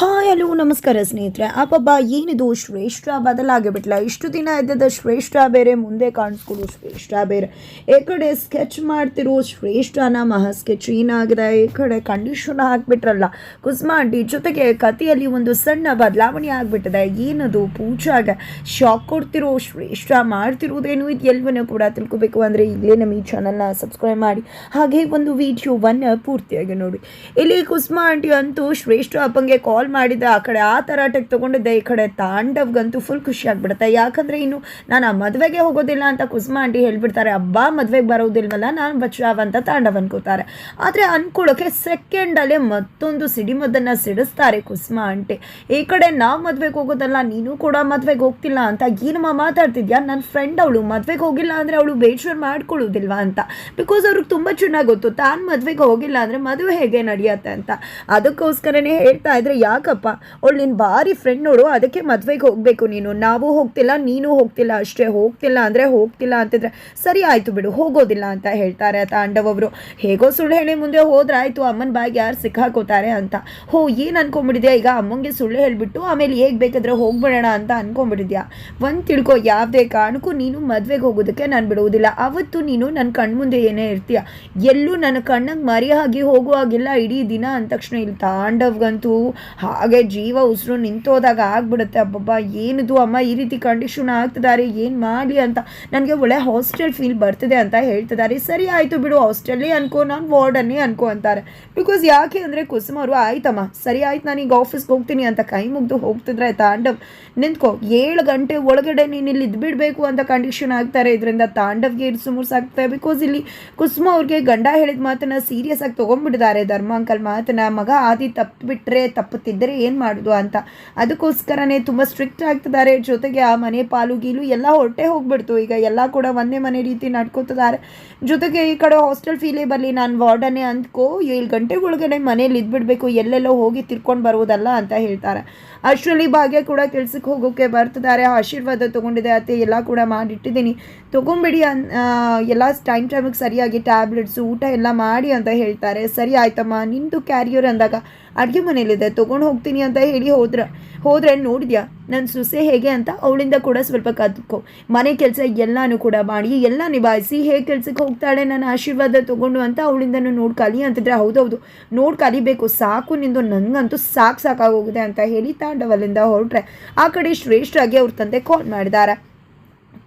Hi, hello, ನಮಸ್ಕಾರ ಸ್ನೇಹಿತರೆ. ಅಪ್ಪಬ್ಬ ಏನಿದು? ಶ್ರೇಷ್ಠ ಬದಲಾಗಿಬಿಟ್ಲ ಇಷ್ಟು ದಿನ ಇದ್ದದ ಶ್ರೇಷ್ಠ ಬೇರೆ, ಮುಂದೆ ಕಾಣಿಸ್ಕೊಡು ಶ್ರೇಷ್ಠ ಬೇರೆ. ಈ ಕಡೆ ಸ್ಕೆಚ್ ಮಾಡ್ತಿರೋ ಶ್ರೇಷ್ಠನ ಮಹಾ ಸ್ಕೆಚ್ ಏನಾಗಿದೆ? ಈ ಕಡೆ ಕಂಡೀಷನ್ ಹಾಕ್ಬಿಟ್ರಲ್ಲ ಕುಸ್ಮಾ ಆಂಟಿ ಜೊತೆಗೆ ಕಥೆಯಲ್ಲಿ ಒಂದು ಸಣ್ಣ ಬದಲಾವಣೆ ಆಗಿಬಿಟ್ಟಿದೆ. ಏನದು? ಪೂಜಾಗೆ ಶಾಕ್ ಕೊಡ್ತಿರೋ ಶ್ರೇಷ್ಠ ಮಾಡ್ತಿರೋದೇನು ಇದು ಎಲ್ಲವನ್ನೂ ಕೂಡ ತಿಳ್ಕೊಬೇಕು ಅಂದರೆ ಈಗಲೇ ನಮ್ಮ ಈ ಚಾನಲ್ನ ಸಬ್ಸ್ಕ್ರೈಬ್ ಮಾಡಿ. ಹಾಗೆ ಒಂದು ವಿಡಿಯೋವನ್ನು ಪೂರ್ತಿಯಾಗಿ ನೋಡಿ. ಇಲ್ಲಿ ಕುಸ್ಮಾ ಆಂಟಿ ಅಂತೂ ಶ್ರೇಷ್ಠ ಅಪ್ಪಂಗೆ ಕಾಲ್ ಮಾಡಿದ್ದೆ ಆ ಕಡೆ, ಆ ತರಾಟೆಗೆ ತೊಗೊಂಡಿದ್ದೆ, ಈ ಕಡೆ ತಾಂಡವ್ಗಂತೂ ಫುಲ್ ಖುಷಿ ಆಗ್ಬಿಡುತ್ತೆ. ಯಾಕಂದರೆ ಇನ್ನು ನಾನು ಆ ಮದುವೆಗೆ ಹೋಗೋದಿಲ್ಲ ಅಂತ ಕುಸ್ಮಾ ಆಂಟಿ ಹೇಳ್ಬಿಡ್ತಾರೆ ಹಬ್ಬ ಮದುವೆಗೆ ಬರೋದಿಲ್ವಲ್ಲ, ನಾನು ಬಚಾವ್ ಅಂತ ತಾಂಡವ್ ಅನ್ಕೋತಾರೆ ಆದರೆ ಅನ್ಕೊಳ್ಳೋಕೆ ಸೆಕೆಂಡಲ್ಲೇ ಮತ್ತೊಂದು ಸಿಡಿಮದ್ದನ್ನು ಸಿಡಿಸ್ತಾರೆ ಕುಸ್ಮಾ ಆಂಟಿ. ಈ ಕಡೆ ನಾವು ಮದುವೆಗೆ ಹೋಗೋದಲ್ಲ, ನೀನು ಕೂಡ ಮದುವೆಗೆ ಹೋಗ್ತಿಲ್ಲ ಅಂತ ಏನಮ್ಮ ಮಾತಾಡ್ತಿದ್ಯಾ? ನನ್ನ ಫ್ರೆಂಡ್ ಅವಳು ಮದುವೆಗೆ ಹೋಗಿಲ್ಲ ಅಂದರೆ ಅವಳು ಬೇಜಾರು ಮಾಡ್ಕೊಳ್ಳೋದಿಲ್ವಾ ಅಂತ. ಬಿಕಾಸ್ ಅವ್ರಿಗೆ ತುಂಬ ಚೆನ್ನಾಗಿ ಗೊತ್ತು, ತಾನು ಮದುವೆಗೆ ಹೋಗಿಲ್ಲ ಅಂದರೆ ಮದುವೆ ಹೇಗೆ ನಡೆಯುತ್ತೆ ಅಂತ. ಅದಕ್ಕೋಸ್ಕರನೇ ಹೇಳ್ತಾ ಇದ್ರೆ ಯಾಕಪ್ಪ? ಅವಳು ನಿನ್ನ ಭಾರಿ ಫ್ರೆಂಡ್ ನೋಡು, ಅದಕ್ಕೆ ಮದುವೆಗೆ ಹೋಗಬೇಕು ನೀನು. ನಾವು ಹೋಗ್ತಿಲ್ಲ, ನೀನು ಹೋಗ್ತಿಲ್ಲ, ಅಷ್ಟೇ. ಹೋಗ್ತಿಲ್ಲ ಅಂದರೆ ಹೋಗ್ತಿಲ್ಲ ಅಂತಿದ್ರೆ ಸರಿ ಆಯಿತು ಬಿಡು, ಹೋಗೋದಿಲ್ಲ ಅಂತ ಹೇಳ್ತಾರೆ ತಾಂಡವರು ಹೇಗೋ ಸುಳ್ಳು ಹೇಳಿ ಮುಂದೆ ಹೋದ್ರೆ ಆಯಿತು, ಅಮ್ಮನ ಬಾಯಿಗೆ ಯಾರು ಸಿಕ್ಕಾಕೋತಾರೆ ಅಂತ. ಹೋ, ಏನು ಅನ್ಕೊಂಬಿಡಿದ್ಯಾ ಈಗ ಅಮ್ಮಂಗೆ ಸುಳ್ಳು ಹೇಳಿಬಿಟ್ಟು ಆಮೇಲೆ ಹೇಗೆ ಬೇಕಾದ್ರೆ ಹೋಗ್ಬಿಡೋಣ ಅಂತ ಅನ್ಕೊಂಬಿಡಿದ್ಯಾ ಒಂದು ತಿಳ್ಕೊ, ಯಾವುದೇ ಕಾರಣಕ್ಕೂ ನೀನು ಮದುವೆಗೆ ಹೋಗೋದಕ್ಕೆ ನಾನು ಬಿಡುವುದಿಲ್ಲ. ಅವತ್ತು ನೀನು ನನ್ನ ಕಣ್ಮುಂದೆ ಏನೇ ಇರ್ತೀಯ, ಎಲ್ಲೂ ನನ್ನ ಕಣ್ಣಂಗೆ ಮರಿಯಾಗಿ ಹೋಗುವಾಗಿಲ್ಲ, ಇಡೀ ದಿನ ಅಂದ ತಕ್ಷಣ ಇಲ್ಲಿ ತಾಂಡವ್ಗಂತೂ ಹಾಗೆ ಜೀವ ಉಸಿರು ನಿಂತೋದಾಗ ಆಗ್ಬಿಡುತ್ತೆ. ಅಬ್ಬಬ್ಬ, ಏನಿದು ಅಮ್ಮ, ಈ ರೀತಿ ಕಂಡೀಷನ್ ಆಗ್ತಿದ್ದಾರೆ ಏನು ಮಾಡಿ ಅಂತ. ನನಗೆ ಒಳ್ಳೆ ಹಾಸ್ಟೆಲ್ ಫೀಲ್ ಬರ್ತಿದೆ ಅಂತ ಹೇಳ್ತಿದ್ದಾರೆ ಸರಿ ಆಯಿತು ಬಿಡು ಹಾಸ್ಟೆಲ್ಲೇ ಅನ್ಕೋ, ನಾನು ವಾರ್ಡನ್ನೇ ಅನ್ಕೋ ಅಂತಾರೆ. ಬಿಕಾಸ್ ಯಾಕೆ ಅಂದರೆ ಕುಸುಮ ಅವರು ಆಯ್ತಮ್ಮ, ಸರಿ ಆಯ್ತು, ನಾನು ಈಗ ಆಫೀಸ್ಗೆ ಹೋಗ್ತೀನಿ ಅಂತ ಕೈ ಮುಗ್ದು ಹೋಗ್ತಿದ್ರೆ ತಾಂಡವ್. ನಿಂತ್ಕೋ, ಏಳು ಗಂಟೆ ಒಳಗಡೆ ನೀನು ಇಲ್ಲಿ ಇದ್ಬಿಡಬೇಕು ಅಂತ ಕಂಡೀಷನ್ ಆಗ್ತಾರೆ. ಇದರಿಂದ ತಾಂಡವ್ಗೆ ಇರಿಸು ಮುರ್ಸಾಗ್ತಾರೆ ಬಿಕಾಸ್ ಇಲ್ಲಿ ಕುಸುಮ ಅವ್ರಿಗೆ ಗಂಡ ಹೇಳಿದ ಮಾತನ್ನ ಸೀರಿಯಸ್ ಆಗಿ ತೊಗೊಂಡ್ಬಿಟ್ಟಿದ್ದಾರೆ. ಧರ್ಮಾಂಕಲ್ ಮಾತನ್ನ ಮಗ ಆದಿ ತಪ್ಪಿಬಿಟ್ರೆ ತಪ್ಪುತ್ತಿದ್ದರೆ ಏನು ಮಾಡೋದು ಅಂತ. ಅದಕ್ಕೋಸ್ಕರನೇ ತುಂಬ ಸ್ಟ್ರಿಕ್ಟ್ ಆಗ್ತಿದ್ದಾರೆ. ಜೊತೆಗೆ ಆ ಮನೆ ಪಾಲು ಗೀಲು ಎಲ್ಲ ಹೊರಟೆ ಹೋಗ್ಬಿಡ್ತು. ಈಗ ಎಲ್ಲ ಕೂಡ ಒಂದೇ ಮನೆ ರೀತಿ ನಡ್ಕೋತಿದ್ದಾರೆ. ಜೊತೆಗೆ ಈ ಕಡೆ ಹಾಸ್ಟೆಲ್ ಫೀಲೇ ಬರಲಿ, ನಾನು ವಾರ್ಡನ್ನೇ ಅಂದ್ಕೋ, ಏಳು ಗಂಟೆ ಒಳಗಡೆ ಮನೇಲಿ ಇದ್ಬಿಡ್ಬೇಕು, ಎಲ್ಲೆಲ್ಲೋ ಹೋಗಿ ತಿರ್ಕೊಂಡು ಬರುವುದಲ್ಲ ಅಂತ ಹೇಳ್ತಾರೆ. ಅಷ್ಟರಲ್ಲಿ ಭಾಗ್ಯ ಕೂಡ ಕೆಲ್ಸಕ್ಕೆ ಹೋಗೋಕ್ಕೆ ಬರ್ತಿದ್ದಾರೆ. ಆಶೀರ್ವಾದ ತೊಗೊಂಡಿದೆ, ಅತ್ತೆ ಎಲ್ಲ ಕೂಡ ಮಾಡಿಟ್ಟಿದ್ದೀನಿ. ತೊಗೊಂಬಿಡಿ ಅನ್ ಎಲ್ಲ ಟೈಮ್ ಟೈಮಿಗೆ ಸರಿಯಾಗಿ ಟ್ಯಾಬ್ಲೆಟ್ಸು ಊಟ ಎಲ್ಲ ಮಾಡಿ ಅಂತ ಹೇಳ್ತಾರೆ. ಸರಿ, ಆಯ್ತಮ್ಮ. ನಿಂದು ಕ್ಯಾರಿಯರ್ ಅಂದಾಗ ಅಡುಗೆ ಮನೇಲಿದೆ ತೊಗೊಂಡು ಹೋಗ್ತೀನಿ ಅಂತ ಹೇಳಿ ಹೋದ್ರೆ ಹೋದ್ರೆ ನೋಡಿದ್ಯಾ? ನನ್ನ ಸೊಸೆ ಹೇಗೆ ಅಂತ ಅವಳಿಂದ ಕೂಡ ಸ್ವಲ್ಪ ಕದ್ಕೊ. ಮನೆ ಕೆಲಸ ಎಲ್ಲನೂ ಕೂಡ ಮಾಡಿ, ಎಲ್ಲ ನಿಭಾಯಿಸಿ, ಹೇಗೆ ಕೆಲ್ಸಕ್ಕೆ ಹೋಗ್ತಾಳೆ ನನ್ನ ಆಶೀರ್ವಾದ ತೊಗೊಂಡು ಅಂತ ಅವಳಿಂದನೂ ನೋಡಿ ಕಲಿ ಅಂತಿದ್ರೆ ಹೌದೌದು. ನೋಡಿ ಕಲಿಬೇಕು ಸಾಕು ನಿಂದು ನನಗಂತೂ ಸಾಕು ಸಾಕಾಗೋಗಿದೆ ಅಂತ ಹೇಳಿ ತಾಂಡವಲ್ಲಿಂದ ಹೊರಟ್ರೆ. ಆ ಕಡೆ ಶ್ರೇಷ್ಠರಾಗಿ ಅವ್ರ ತಂದೆ ಕಾಲ್ ಮಾಡಿದ್ದಾರೆ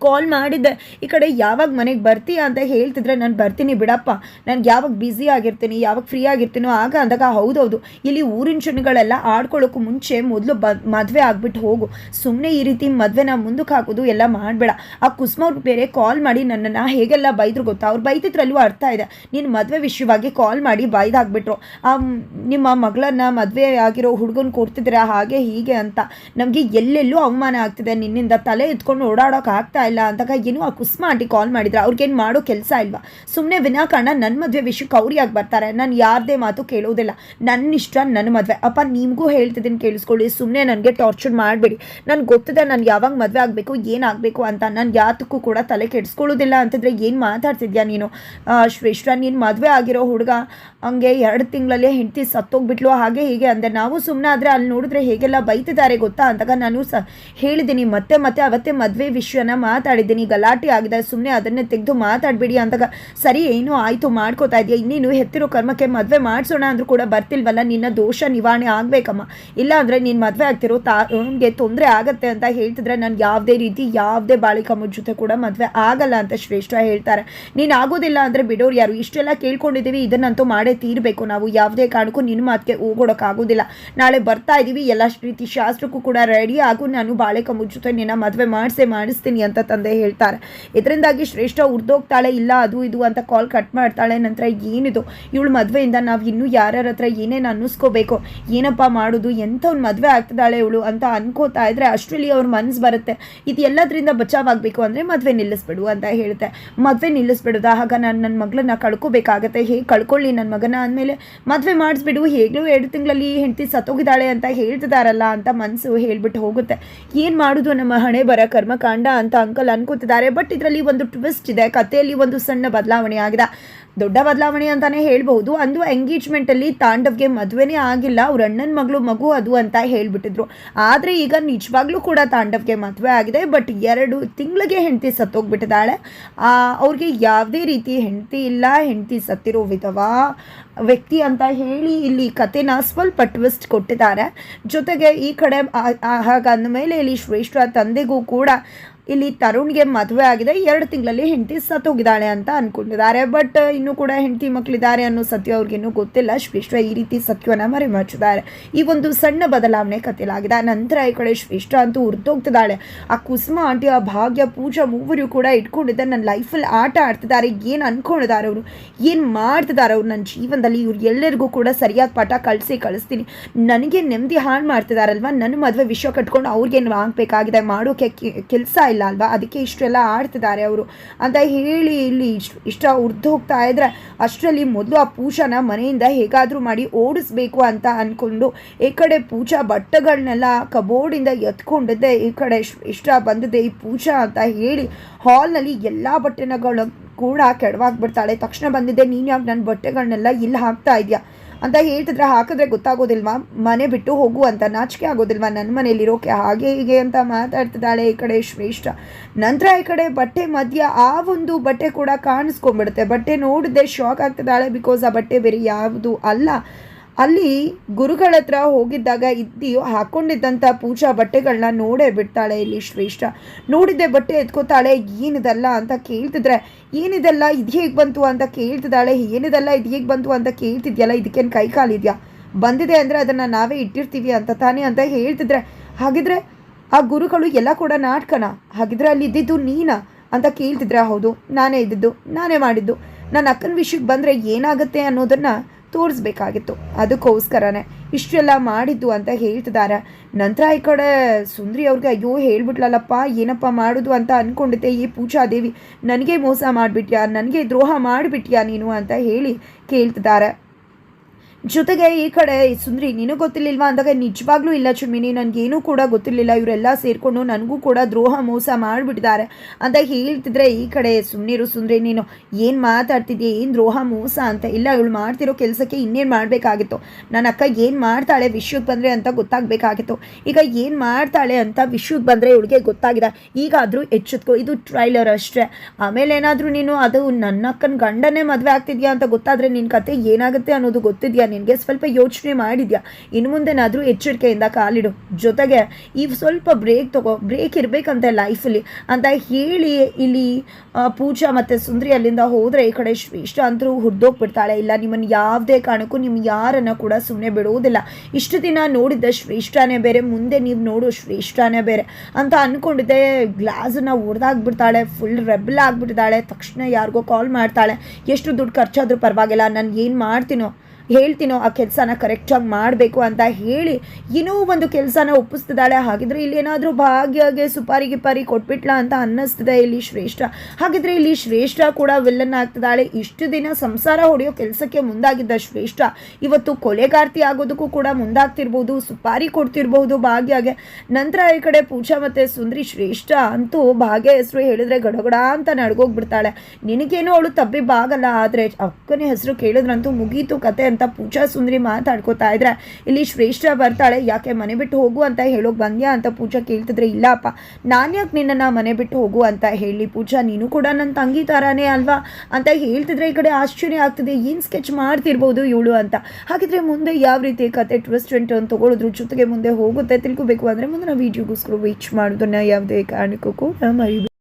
ಕಾಲ್ ಮಾಡಿದ್ದೆ. ಈ ಕಡೆ ಯಾವಾಗ ಮನೆಗೆ ಬರ್ತೀಯ ಅಂತ ಹೇಳ್ತಿದ್ರೆ ನಾನು ಬರ್ತೀನಿ ಬಿಡಪ್ಪ. ನನಗೆ ಯಾವಾಗ ಬ್ಯುಸಿ ಆಗಿರ್ತೀನಿ, ಯಾವಾಗ ಫ್ರೀ ಆಗಿರ್ತೀನೋ ಆಗ ಅಂದಾಗ ಹೌದೌದು. ಇಲ್ಲಿ ಊರಿನ ಜನಗಳೆಲ್ಲ ಆಡ್ಕೊಳ್ಳೋಕ್ಕೂ ಮುಂಚೆ ಮೊದಲು ಬ, ಮದುವೆ ಆಗಿಬಿಟ್ಟು ಹೋಗು. ಸುಮ್ಮನೆ ಈ ರೀತಿ ಮದುವೆನ ಮುಂದಕ್ಕೆ ಹಾಕೋದು ಎಲ್ಲ ಮಾಡಬೇಡ. ಆ ಕುಸುಮ ಅವ್ರು ಬೇರೆ ಕಾಲ್ ಮಾಡಿ ನನ್ನನ್ನು ಹೇಗೆಲ್ಲ ಬೈದ್ರು ಗೊತ್ತಾ? ಅವ್ರು ಬೈತಿದ್ರಲ್ಲೂ ಅರ್ಥ ಇದೆ. ನೀನು ಮದುವೆ ವಿಷಯವಾಗಿ ಕಾಲ್ ಮಾಡಿ ಬೈದಾಗ್ಬಿಟ್ರು. ಆ ನಿಮ್ಮ ಮಗಳನ್ನ ಮದುವೆ ಆಗಿರೋ ಹುಡುಗನ ಕೊಡ್ತಿದ್ರೆ ಹಾಗೆ ಹೀಗೆ ಅಂತ. ನಮಗೆ ಎಲ್ಲೆಲ್ಲೂ ಅವಮಾನ ಆಗ್ತಿದೆ. ನಿನ್ನಿಂದ ತಲೆ ಎತ್ಕೊಂಡು ಓಡಾಡೋಕೆ ಆಗ್ತಾ ಇಲ್ಲ ಅಂದಾಗ ಏನು ಆ ಕುಸ್ಮ ಆಂಟಿ ಕಾಲ್ ಮಾಡಿದ್ರೆ. ಅವ್ರಿಗೇನು ಮಾಡೋ ಕೆಲಸ ಇಲ್ವಾ? ಸುಮ್ಮನೆ ವಿನಾಕಾರಣ ನನ್ನ ಮದುವೆ ವಿಷಯಕ್ಕೆ ಅವ್ರಿಯಾಗಿ ಬರ್ತಾರೆ? ನಾನು ಯಾರದೇ ಮಾತು ಕೇಳೋದಿಲ್ಲ. ನನ್ನ ಇಷ್ಟ ನನ್ನ ಮದುವೆ. ಅಪ್ಪ, ನಿಮಗೂ ಹೇಳ್ತಿದ್ದೀನಿ ಕೇಳಿಸ್ಕೊಳ್ಳಿ. ಸುಮ್ಮನೆ ನನಗೆ ಟಾರ್ಚರ್ ಮಾಡಬೇಡಿ. ನನಗೆ ಗೊತ್ತಿದೆ ನಾನು ಯಾವಾಗ ಮದುವೆ ಆಗಬೇಕು ಏನಾಗಬೇಕು ಅಂತ. ನಾನು ಯಾತಕ್ಕೂ ಕೂಡ ತಲೆ ಕೆಡಿಸ್ಕೊಳ್ಳೋದಿಲ್ಲ ಅಂತಂದರೆ ಏನು ಮಾತಾಡ್ತಿದ್ಯಾ ನೀನು? ಶ್ರೇಷ್ಠ, ನೀನು ಮದುವೆ ಆಗಿರೋ ಹುಡುಗ ಹಂಗೆ ಎರಡು ತಿಂಗಳಲ್ಲೇ ಹೆಂಡತಿ ಸತ್ತೋಗ್ಬಿಟ್ಲು. ಹಾಗೆ ಹೀಗೆ ಅಂದೆ. ನಾವು ಸುಮ್ಮನೆ ಆದರೆ ಅಲ್ಲಿ ನೋಡಿದ್ರೆ ಹೇಗೆಲ್ಲ ಬೈತಿದ್ದಾರೆ ಗೊತ್ತಾ? ಅಂತಾಗ ನಾನು ಸ ಹೇಳಿದ್ದೀನಿ, ಮತ್ತೆ ಮತ್ತೆ ಅವತ್ತೇ ಮದುವೆ ವಿಷಯನ ಮಾತಾಡಿದ್ದೀನಿ, ಗಲಾಟೆ ಆಗಿದೆ ಸುಮ್ಮನೆ ಅದನ್ನೇ ತೆಗೆದು ಮಾತಾಡಬೇಡಿ ಅಂದಾಗ, ಸರಿ, ಏನು ಆಯಿತು, ಮಾಡ್ಕೋತಾ ಇದೆಯಾ, ಇನ್ನೇನು ಹೆತ್ತಿರೋ ಕರ್ಮಕ್ಕೆ ಮದುವೆ ಮಾಡಿಸೋಣ ಅಂದರೂ ಕೂಡ ಬರ್ತಿಲ್ವಲ್ಲ, ನಿನ್ನ ದೋಷ ನಿವಾರಣೆ ಆಗಬೇಕಮ್ಮ. ಇಲ್ಲ ಅಂದರೆ ನೀನು ಮದುವೆ ಆಗ್ತಿರೋ ತಾ ಅವ್ನಿಗೆ ತೊಂದರೆ ಆಗತ್ತೆ ಅಂತ ಹೇಳ್ತಿದ್ರೆ ನಾನು ಯಾವುದೇ ರೀತಿ, ಯಾವುದೇ ಬಾಳಿಕಮ್ಮ ಜೊತೆ ಕೂಡ ಮದುವೆ ಆಗಲ್ಲ ಅಂತ ಶ್ರೇಷ್ಠ ಹೇಳ್ತಾರೆ. ನೀನು ಆಗೋದಿಲ್ಲ ಅಂದರೆ ಬಿಡೋರು ಯಾರು? ಇಷ್ಟೆಲ್ಲ ಕೇಳ್ಕೊಂಡಿದ್ದೀವಿ ಇದನ್ನಂತೂ ಮಾಡೇ ತೀರಬೇಕು. ನಾವು ಯಾವುದೇ ಕಾರಣಕ್ಕೂ ನಿನ್ನ ಮಾತಿಗೆ ಹೋಗೋಡೋಕ್ಕಾಗೋದಿಲ್ಲ ನಾಳೆ ಬರ್ತಾ ಇದ್ದೀವಿ ಎಲ್ಲ ರೀತಿ ಶಾಸ್ತ್ರಕ್ಕೂ ಕೂಡ ರೆಡಿ ಆಗು. ನಾನು ಬಾಳೆಕಮ್ಮ ಜೊತೆ ನಿನ್ನ ಮದುವೆ ಮಾಡಿಸೇ ಮಾಡಿಸ್ತೀನಿ ಅಂತ ತಂದೆ ಹೇಳ್ತಾರೆ. ಇದರಿಂದಾಗಿ ಶ್ರೇಷ್ಠ ಉರ್ದೋಗ್ತಾಳೆ, ಇಲ್ಲ, ಅದು ಇದು ಅಂತ ಕಾಲ್ ಕಟ್ ಮಾಡ್ತಾಳೆ. ನಂತರ ಏನಿದು? ಇವಳು ಮದುವೆಯಿಂದ ನಾವು ಇನ್ನೂ ಯಾರ್ಯಾರ ಹತ್ರ ಏನೇನು ಅನ್ನಿಸ್ಕೋಬೇಕು? ಏನಪ್ಪ ಮಾಡೋದು? ಎಂಥವ್ನು ಮದುವೆ ಆಗ್ತಿದ್ದಾಳೆ ಇವಳು ಅಂತ ಅನ್ಕೋತಾ ಇದ್ರೆ ಅಷ್ಟರಲ್ಲಿ ಅವ್ರ ಮನ್ಸು ಬರುತ್ತೆ. ಇದು ಎಲ್ಲದರಿಂದ ಬಚಾವಾಗಬೇಕು ಅಂದರೆ ಮದುವೆ ನಿಲ್ಲಿಸ್ಬಿಡು ಅಂತ ಹೇಳ್ತೆ. ಮದುವೆ ನಿಲ್ಲಿಸ್ಬಿಡುದಾ? ಆಗ ನಾನು ನನ್ನ ಮಗಳನ್ನ ಕಳ್ಕೊಬೇಕಾಗತ್ತೆ. ಹೇಗೆ ಕಳ್ಕೊಳ್ಳಿ ನನ್ನ ಮಗನ ಅಂದಮೇಲೆ ಮದುವೆ ಮಾಡಿಸ್ಬಿಡು. ಹೇಗೂ ಎರಡು ತಿಂಗಳಲ್ಲಿ ಹೆಂಡತಿ ಸತ್ತೋಗಿದ್ದಾಳೆ ಅಂತ ಹೇಳ್ತಿದಾರಲ್ಲ ಅಂತ ಮನಸ್ಸು ಹೇಳ್ಬಿಟ್ಟು ಹೋಗುತ್ತೆ. ಏನು ಮಾಡೋದು ನಮ್ಮ ಹಣೆ ಬರ ಕರ್ಮಕಾಂಡ ಅಂತ ಅಂಕಲ್ ಅನ್ಕೋತಿದ್ದಾರೆ. ಬಟ್ ಇದರಲ್ಲಿ ಒಂದು ಟ್ವಿಸ್ಟ್ ಇದೆ. ಕಥೆಯಲ್ಲಿ ಒಂದು ಸಣ್ಣ ಬದಲಾವಣೆ ಆಗಿದೆ. ದೊಡ್ಡ ಬದಲಾವಣೆ ಅಂತಾನೆ ಹೇಳ್ಬಹುದು. ಅಂದು ಎಂಗೇಜ್ಮೆಂಟಲ್ಲಿ ತಾಂಡವ್ಗೆ ಮದುವೆನೇ ಆಗಿಲ್ಲ. ಅವ್ರ ಅಣ್ಣನ ಮಗಳು ಮಗು ಅದು ಅಂತ ಹೇಳ್ಬಿಟ್ಟಿದ್ರು. ಆದರೆ ಈಗ ನಿಜವಾಗ್ಲೂ ಕೂಡ ತಾಂಡವ್ಗೆ ಮದುವೆ ಆಗಿದೆ. ಬಟ್ ಎರಡು ತಿಂಗಳಿಗೆ ಹೆಂಡತಿ ಸತ್ತೋಗ್ಬಿಟ್ಟಿದ್ದಾಳೆ. ಅವ್ರಿಗೆ ಯಾವುದೇ ರೀತಿ ಹೆಂಡತಿ ಇಲ್ಲ. ಹೆಂಡತಿ ಸತ್ತಿರೋ ವಿಧವಾ ವ್ಯಕ್ತಿ ಅಂತ ಹೇಳಿ ಇಲ್ಲಿ ಕಥೆನ ಸ್ವಲ್ಪ ಟ್ವಿಸ್ಟ್ ಕೊಟ್ಟಿದ್ದಾರೆ. ಜೊತೆಗೆ ಈ ಕಡೆ ಆ- ಮೇಲೆ ಇಲ್ಲಿ ಶ್ರೇಷ್ಠ ತಂದೆಗೂ ಕೂಡ ಇಲ್ಲಿ ತರುಣ್ಗೆ ಮದುವೆ ಆಗಿದೆ. ಎರಡು ತಿಂಗಳಲ್ಲಿ ಹೆಂಡತಿ ಸತ್ತೋಗಿದ್ದಾಳೆ ಅಂತ ಅನ್ಕೊಂಡಿದ್ದಾರೆ. ಬಟ್ ಇನ್ನೂ ಕೂಡ ಹೆಂಡತಿ ಮಕ್ಕಳಿದ್ದಾರೆ ಅನ್ನೋ ಸತ್ಯ ಅವ್ರಿಗೆ ಇನ್ನೂ ಗೊತ್ತಿಲ್ಲ. ವಿಶ್ವ ಈ ರೀತಿ ಸತ್ಯವನ್ನ ಮರೆಮಾಚಿದ್ದಾರೆ ಈ ಒಂದು ಸಣ್ಣ ಬದಲಾವಣೆ ಕಥೆಲಾಗಿದೆ. ನಂತರ ಈ ಕಡೆ ಶ್ರೇಷ್ಠ ಅಂತೂ ಉರ್ದೋಗ್ತಿದ್ದಾಳೆ ಆ ಕುಸುಮ ಆಂಟಿ, ಆ ಭಾಗ್ಯ, ಪೂಜಾ ಮೂವರು ಕೂಡ ಇಟ್ಕೊಂಡಿದ್ದೆ ನನ್ನ ಲೈಫಲ್ಲಿ ಆಟ ಆಡ್ತಿದ್ದಾರೆ. ಏನು ಅನ್ಕೊಂಡಿದ್ದಾರೆ ಅವರು? ಏನು ಮಾಡ್ತಿದ್ದಾರೆ ಅವ್ರು ನನ್ನ ಜೀವನದಲ್ಲಿ? ಇವ್ರು ಎಲ್ಲರಿಗೂ ಕೂಡ ಸರಿಯಾದ ಪಾಠ ಕಳಿಸಿ ಕಳಿಸ್ತೀನಿ. ನನಗೆ ನೆಮ್ಮದಿ ಹಾಳು ಮಾಡ್ತಿದಾರಲ್ವ ನನ್ನ ಮದುವೆ ವಿಷಯ ಕಟ್ಕೊಂಡು ಅವ್ರಿಗೇನು ಆಗಬೇಕಾಗಿದೆ? ಮಾಡೋಕೆ ಕೆಲಸ ಇಲ್ಲ ಅಲ್ವಾ? ಅದಕ್ಕೆ ಇಷ್ಟೆಲ್ಲ ಆಡ್ತಿದ್ದಾರೆ ಅವರು. ಅಂತ ಹೇಳಿ ಇಲ್ಲಿ ಇಷ್ಟು, ಇಷ್ಟ ಉರ್ದು ಹೋಗ್ತಾ ಇದ್ರೆ ಅಷ್ಟರಲ್ಲಿ ಮೊದಲು ಆ ಪೂಜಾನ ಮನೆಯಿಂದ ಹೇಗಾದರೂ ಮಾಡಿ ಓಡಿಸ್ಬೇಕು ಅಂತ ಅಂದ್ಕೊಂಡು ಈ ಕಡೆ ಪೂಜಾ ಬಟ್ಟೆಗಳನ್ನೆಲ್ಲ ಕಬೋರ್ಡಿಂದ ಎತ್ಕೊಂಡಿದ್ದೆ ಈ ಕಡೆ ಇಷ್ಟ ಬಂದಿದೆ ಈ ಪೂಜಾ ಅಂತ ಹೇಳಿ ಹಾಲ್ನಲ್ಲಿ ಎಲ್ಲ ಬಟ್ಟೆನಗಳು ಕೂಡ ಕೆಡವಾಗ್ಬಿಡ್ತಾಳೆ. ತಕ್ಷಣ ಬಂದಿದ್ದೆ ನೀನು ಯಾಕೆ ನನ್ನ ಬಟ್ಟೆಗಳನ್ನೆಲ್ಲ ಇಲ್ಲಿ ಹಾಕ್ತಾ ಇದೆಯಾ? ಅಂತ ಹೇಳ್ತಿದ್ರೆ ಹಾಕಿದ್ರೆ ಗೊತ್ತಾಗೋದಿಲ್ವಾ? ಮನೆ ಬಿಟ್ಟು ಹೋಗು ಅಂತ ನಾಚಿಕೆ ಆಗೋದಿಲ್ವಾ? ನನ್ನ ಮನೇಲಿರೋಕೆ ಹಾಗೆ ಹೀಗೆ ಅಂತ ಮಾತಾಡ್ತಿದ್ದಾಳೆ ಈ ಕಡೆ ಶ್ರೇಷ್ಠ. ನಂತರ ಈ ಕಡೆ ಬಟ್ಟೆ ಮಧ್ಯ ಆ ಒಂದು ಬಟ್ಟೆ ಕೂಡ ಕಾಣಿಸ್ಕೊಂಡ್ಬಿಡುತ್ತೆ. ಬಟ್ಟೆ ನೋಡಿದೆ ಶಾಕ್ ಆಗ್ತಿದ್ದಾಳೆ ಬಿಕಾಸ್ ಆ ಬಟ್ಟೆ ಬೇರೆ ಯಾವುದು ಅಲ್ಲ. ಅಲ್ಲಿ ಗುರುಗಳ ಹತ್ರ ಹೋಗಿದ್ದಾಗ ಇದ್ದಿಯೋ ಹಾಕೊಂಡಿದ್ದಂಥ ಪೂಜಾ ಬಟ್ಟೆಗಳನ್ನ ನೋಡೇ ಬಿಡ್ತಾಳೆ ಇಲ್ಲಿ ಶ್ರೇಷ್ಠ. ನೋಡಿದ್ದೆ ಬಟ್ಟೆ ಎತ್ಕೋತಾಳೆ, ಏನಿದಲ್ಲ? ಅಂತ ಕೇಳ್ತಿದ್ರೆ, ಏನಿದೆಲ್ಲ? ಇದು ಹೇಗೆ ಬಂತು? ಅಂತ ಕೇಳ್ತಿದ್ದಾಳೆ, ಏನಿದೆಲ್ಲ? ಇದು ಹೇಗೆ ಬಂತು? ಅಂತ ಕೇಳ್ತಿದ್ಯಲ್ಲ, ಇದಕ್ಕೇನು ಕೈ ಕಾಲಿದೆಯಾ? ಬಂದಿದೆ ಅಂದರೆ ಅದನ್ನು ನಾವೇ ಇಟ್ಟಿರ್ತೀವಿ ಅಂತ ತಾನೇ ಅಂತ ಹೇಳ್ತಿದ್ರೆ, ಹಾಗಿದ್ರೆ ಆ ಗುರುಗಳು ಎಲ್ಲ ಕೂಡ ನಾಟಕನ, ಹಾಗಿದ್ರೆ ಅಲ್ಲಿ ಇದ್ದಿದ್ದು ನೀನಾ ಅಂತ ಕೇಳ್ತಿದ್ರೆ, ಹೌದು, ನಾನೇ ಇದ್ದಿದ್ದು, ನಾನೇ ಮಾಡಿದ್ದು. ನನ್ನ ಅಕ್ಕನ ವಿಷಯಕ್ಕೆ ಬಂದರೆ ಏನಾಗುತ್ತೆ ಅನ್ನೋದನ್ನು ತೋರಿಸ್ಬೇಕಾಗಿತ್ತು. ಅದಕ್ಕೋಸ್ಕರನೇ ಇಷ್ಟೆಲ್ಲ ಮಾಡಿದ್ದು ಅಂತ ಹೇಳ್ತಿದ್ದಾರೆ. ನಂತರ ಈ ಕಡೆ ಸುಂದ್ರಿ ಅವ್ರಿಗೆ ಅಯ್ಯೋ ಹೇಳ್ಬಿಟ್ಲಲ್ಲಪ್ಪ, ಏನಪ್ಪ ಮಾಡೋದು ಅಂತ ಅಂದ್ಕೊಂಡಿದ್ದೆ ಈ ಪೂಜಾದೇವಿ, ನನಗೆ ಮೋಸ ಮಾಡಿಬಿಟ್ಯಾ? ನನಗೆ ದ್ರೋಹ ಮಾಡಿಬಿಟ್ಯಾ ನೀನು ಅಂತ ಹೇಳಿ ಕೇಳ್ತಿದ್ದಾರೆ. ಜೊತೆಗೆ ಈ ಕಡೆ ಸುಂದ್ರಿ, ನಿನಗೆ ಗೊತ್ತಿರ್ಲಿಲ್ವಾ? ಅಂದಾಗ ನಿಜವಾಗ್ಲೂ ಇಲ್ಲ ಚುಮ್ಮಿನಿ ನನಗೇನೂ ಕೂಡ ಗೊತ್ತಿರಲಿಲ್ಲ. ಇವರೆಲ್ಲ ಸೇರಿಕೊಂಡು ನನಗೂ ಕೂಡ ದ್ರೋಹ ಮೋಸ ಮಾಡಿಬಿಟ್ಟಿದ್ದಾರೆ. ಅಂತ ಹೇಳ್ತಿದ್ರೆ ಈ ಕಡೆ ಸುಮ್ಮನಿರು ಸುಂದ್ರಿ, ನೀನು ಏನು ಮಾತಾಡ್ತಿದ್ಯಾ? ಏನು ದ್ರೋಹ ಮೋಸ ಅಂತ? ಇಲ್ಲ, ಇವಳು ಮಾಡ್ತಿರೋ ಕೆಲಸಕ್ಕೆ ಇನ್ನೇನು ಮಾಡಬೇಕಾಗಿತ್ತು? ನನ್ನ ಅಕ್ಕ ಏನು ಮಾಡ್ತಾಳೆ ವಿಶ್ವಕ್ಕೆ ಬಂದರೆ ಅಂತ ಗೊತ್ತಾಗಬೇಕಾಗಿತ್ತು. ಈಗ ಏನು ಮಾಡ್ತಾಳೆ ಅಂತ ವಿಶ್ವಕ್ಕೆ ಬಂದರೆ ಇವಳಿಗೆ ಗೊತ್ತಾಗಿದೆ. ಈಗಾದರೂ ಎಚ್ಚೆತ್ಕೋ, ಇದು ಟ್ರೈಲರ್ ಅಷ್ಟೇ. ಆಮೇಲೆ ಏನಾದರೂ ನೀನು ಅದು ನನ್ನ ಅಕ್ಕನ ಗಂಡನೇ ಮದುವೆ ಆಗ್ತಿದ್ಯಾ ಅಂತ ಗೊತ್ತಾದರೆ ನಿನ್ನ ಕತೆ ಏನಾಗುತ್ತೆ ಅನ್ನೋದು ಗೊತ್ತಿದೆಯಾ ನಿನಗೆ ಸ್ವಲ್ಪ ಯೋಚನೆ ಮಾಡಿದ್ಯಾ? ಇನ್ನು ಮುಂದೆನಾದರೂ ಎಚ್ಚರಿಕೆಯಿಂದ ಕಾಲಿಡು. ಜೊತೆಗೆ, ಈ ಸ್ವಲ್ಪ ಬ್ರೇಕ್ ತಗೋ ಬ್ರೇಕ್ ಇರಬೇಕಂತೆ ಲೈಫಲ್ಲಿ ಅಂತ ಹೇಳಿ ಇಲ್ಲಿ ಪೂಜಾ ಮತ್ತು ಸುಂದರಿ ಅಲ್ಲಿಂದ ಹೋದರೆ ಈ ಕಡೆ ಶ್ರೇಷ್ಠ ಅಂತರೂ ಹುರಿದೋಗ್ಬಿಡ್ತಾಳೆ. ಇಲ್ಲ, ನಿಮ್ಮನ್ನು ಯಾವುದೇ ಕಾರಣಕ್ಕೂ ನಿಮ್ಮ ಯಾರನ್ನು ಕೂಡ ಸುಮ್ಮನೆ ಬಿಡುವುದಿಲ್ಲ ಇಷ್ಟು ದಿನ ನೋಡಿದ್ದ ಶ್ರೇಷ್ಠನೇ ಬೇರೆ, ಮುಂದೆ ನೀವು ನೋಡೋ ಶ್ರೇಷ್ಠನೇ ಬೇರೆ ಅಂತ ಅಂದ್ಕೊಂಡಿದ್ದೆ ಗ್ಲಾಸನ್ನು ಒಡೆದಾಗ್ಬಿಡ್ತಾಳೆ ಫುಲ್ ರೆಬಲ್ ಆಗಿಬಿಟ್ಟಿದ್ದಾಳೆ. ತಕ್ಷಣ ಯಾರಿಗೋ ಕಾಲ್ ಮಾಡ್ತಾಳೆ. ಎಷ್ಟು ದುಡ್ಡು ಖರ್ಚಾದರೂ ಪರವಾಗಿಲ್ಲ. ನಾನು ಏನು ಮಾಡ್ತೀನೋ? ಹೇಳ್ತೀನೋ ಆ ಕೆಲಸನ ಕರೆಕ್ಟಾಗಿ ಮಾಡಬೇಕು ಅಂತ ಹೇಳಿ ಇನ್ನೂ ಒಂದು ಕೆಲಸನ ಒಪ್ಪಿಸ್ತಿದ್ದಾಳೆ. ಹಾಗಿದ್ರೆ ಇಲ್ಲಿ ಏನಾದರೂ ಭಾಗ್ಯಗೆ ಸುಪಾರಿ ಗಿಪಾರಿ ಕೊಟ್ಬಿಟ್ಲ ಅಂತ ಅನ್ನಿಸ್ತಿದೆ ಇಲ್ಲಿ ಶ್ರೇಷ್ಠ. ಹಾಗಿದ್ರೆ ಇಲ್ಲಿ ಶ್ರೇಷ್ಠ ಕೂಡ ವಿಲ್ಲನ್ ಆಗ್ತಿದ್ದಾಳೆ. ಇಷ್ಟು ದಿನ ಸಂಸಾರ ಹೊಡೆಯೋ ಕೆಲಸಕ್ಕೆ ಮುಂದಾಗಿದ್ದ ಶ್ರೇಷ್ಠ ಇವತ್ತು ಕೊಲೆಗಾರ್ತಿ ಆಗೋದಕ್ಕೂ ಕೂಡ ಮುಂದಾಗ್ತಿರ್ಬೋದು, ಸುಪಾರಿ ಕೊಡ್ತಿರ್ಬೋದು ಭಾಗ್ಯಗೆ. ನಂತರ ಈ ಕಡೆ ಪೂಜಾ ಮತ್ತು ಸುಂದರಿ ಶ್ರೇಷ್ಠ ಅಂತೂ ಭಾಗ್ಯ ಹೆಸರು ಹೇಳಿದ್ರೆ ಗಡಗಡ ಅಂತ ನಡ್ಗೋಗ್ಬಿಡ್ತಾಳೆ. ನಿನಗೇನು ಅವಳು ತಬ್ಬಿ ಬಾಗಲ್ಲ ಆದರೆ ಅಕ್ಕನೇ ಹೆಸರು ಕೇಳಿದ್ರಂತೂ ಮುಗೀತು ಕತೆ ಅಂತ ಪೂಜಾ ಸುಂದರಿ ಮಾತಾಡ್ಕೋತಾ ಇದ್ರೆ, ಇಲ್ಲಿ ಶ್ರೇಷ್ಠ ಬರ್ತಾಳೆ, ಯಾಕೆ ಮನೆ ಬಿಟ್ಟು ಹೋಗು ಅಂತ ಹೇಳೋಕೆ ಬಂದ್ಯಾ? ಅಂತ ಪೂಜಾ ಕೇಳ್ತಿದ್ರೆ ಇಲ್ಲಪ್ಪ ನಾನು ಯಾಕೆ ಮನೆ ಬಿಟ್ಟು ಹೋಗು ಅಂತ ಹೇಳಿ, ಪೂಜಾ ನೀನು ಕೂಡ ನನ್ನ ತಂಗಿ ಥರನೇ ಅಲ್ವಾ? ಅಂತ ಹೇಳ್ತಿದ್ರೆ ಈ ಕಡೆ ಆಶ್ಚರ್ಯ ಆಗ್ತದೆ, ಏನು ಸ್ಕೆಚ್ ಮಾಡ್ತಿರ್ಬೋದು ಇವಳು ಅಂತ. ಹಾಗಿದ್ರೆ ಮುಂದೆ ಯಾವ ರೀತಿ ಕತೆ ಟ್ವಿಸ್ಟ್ ಅಂಡ್ ಟರ್ನ್ ಜೊತೆಗೆ ಮುಂದೆ ಹೋಗುತ್ತೆ ತಿಳ್ಕೊಬೇಕು. ಅಂದರೆ ಮುಂದಿನ ವೀಡಿಯೋಗೋಸ್ಕರ ವೀಚ್ ಮಾಡೋದನ್ನ ಯಾವುದೇ ಕಾರಣಕ್ಕೂ ಕೂಡ ಮರಿಬೇಕು